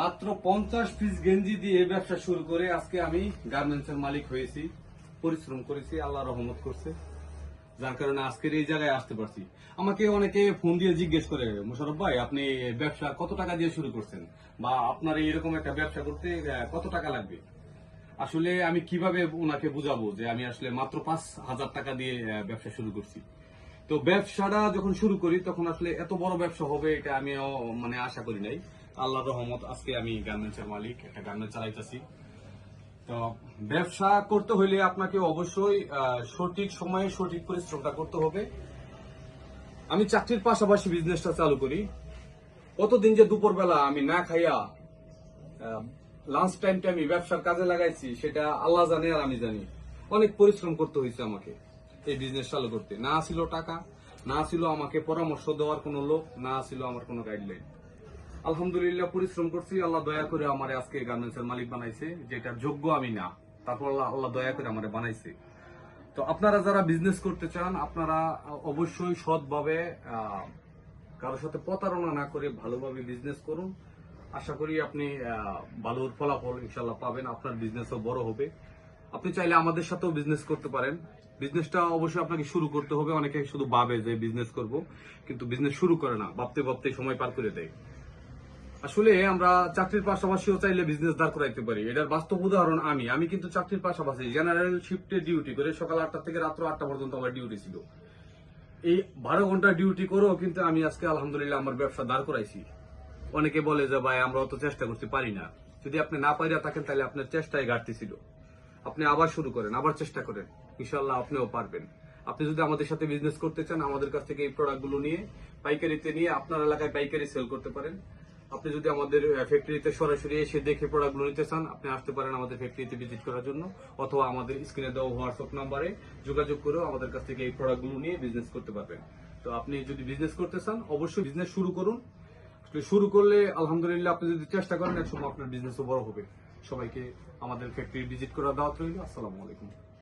মাত্র পঞ্চাশ পিস গেঞ্জি দিয়ে ব্যবসা শুরু করে আজকে আমি গার্মেন্টস এর মালিক হয়েছি, পরিশ্রম করেছি, আল্লাহ রহমত করছে। যার কারণে আজকের এই জায়গায় আসতে পারছি। আমাকে অনেকে ফোন দিয়ে জিজ্ঞেস করে মোশারফ ভাই, আপনি ব্যবসা কত টাকা দিয়ে শুরু করছেন? বা আপনার এরকম একটা ব্যবসা করতে কত টাকা লাগবে? আসলে আমি কীভাবে ওনাকে বুঝাবো যে আমি আসলে মাত্র পাঁচ হাজার টাকা দিয়ে ব্যবসা শুরু করছি? তো ব্যবসাটা যখন শুরু করি, তখন আসলে এত বড় ব্যবসা হবে এটা আমি মানে আশা করি নাই। আল্লাহ রহমত, আজকে আমি গার্মেন্টস এর মালিক, একটা গার্মেন্টস চালাইতেছি। তো ব্যবসা করতে হইলে আপনাকে অবশ্যই সঠিক সময়ে সঠিক পরিশ্রমটা করতে হবে। আমি চাকরির পাশাপাশি বিজনেসটা চালু করি। কতদিন যে দুপুরবেলা আমি না খাইয়া লাঞ্চ টাইমটা আমি ব্যবসার কাজে লাগাইছি, সেটা আল্লাহ জানে আর আমি জানি। অনেক পরিশ্রম করতে হয়েছে আমাকে এই বিজনেস চালু করতে। না ছিল টাকা, না ছিল আমাকে পরামর্শ দেওয়ার কোনো লোক, না ছিল আমার কোনো গাইডলাইন আলহামদুলিল্লাহ, পরিশ্রম করছি। আল্লাহ দয়া করে আমার আজকে গার্মেন্টস এর মালিক বানাইছে, যেটার যোগ্য আমি না। তারপর আল্লাহ আল্লাহ দয়া করে আমার বানাইছে। তো আপনারা যারা বিজনেস করতে চান, আপনারা অবশ্যই সৎভাবে কারোর সাথে প্রতারণা না করে ভালোভাবে বিজনেস করুন। আশা করি আপনি ভালোর ফলাফল ইনশাল্লাহ পাবেন, আপনার বিজনেসও বড় হবে। আপনি চাইলে আমাদের সাথেও বিজনেস করতে পারেন। বিজনেসটা অবশ্যই আপনাকে শুরু করতে হবে। অনেকে শুধু ভাবে যে বিজনেস করব, কিন্তু বিজনেস শুরু করে না, ভাবতে ভাবতে সময় পার করে দেয়। আসলে আমরা চাকরির পাশাপাশিও চাইলে বিজনেস দাঁড় করাইতে পারি। এটার বাস্তব উদাহরণ আমি। আমি কিন্তু চাকরির পাশাপাশি জেনারেল শিফটে ডিউটি করে সকাল আটটা থেকে রাত্র আটটা পর্যন্ত আমার ডিউটি ছিল। এই বারো ঘণ্টা ডিউটি করেও কিন্তু আমি আজকে আলহামদুলিল্লাহ আমার ব্যবসা দাঁড় করাইছি। অনেকে বলে যে, ভাই, আমরা অত চেষ্টা করতে পারি না। যদি আপনি না পাইরা থাকেন, তাহলে আপনার চেষ্টায় ঘাটতি ছিল। আপনি আবার শুরু করেন, আবার চেষ্টা করেন। ইনশাল্লাহ আপনিও পারবেন। আপনি যদি আমাদের সাথে বিজনেস করতে চান, আমাদের কাছ থেকে এই প্রোডাক্টগুলো নিয়ে, পাইকারিতে নিয়ে আপনার এলাকায় পাইকারি সেল করতে পারেন। আপনি যদি আমাদের ফ্যাক্টরিতে সরাসরি এসে দেখে প্রোডাক্টগুলো নিতে চান, আপনি আসতে পারেন আমাদের ফ্যাক্টরিতে ভিজিট করার জন্য, অথবা আমাদের স্ক্রিনে দেওয়া হোয়াটসঅ্যাপ নাম্বারে যোগাযোগ করেও আমাদের কাছ থেকে এই প্রোডাক্টগুলো নিয়ে বিজনেস করতে পারবেন। তো আপনি যদি বিজনেস করতে চান, অবশ্যই বিজনেস শুরু করুন। শুরু করলে, আলহামদুলিল্লাহ, আপনি যদি চেষ্টা করেন, একসময় আপনার বিজনেসও বড় হবে। সবাইকে আমাদের ফ্যাক্টরি ভিজিট করার দাওয়াত রইল। আসসালামু আলাইকুম।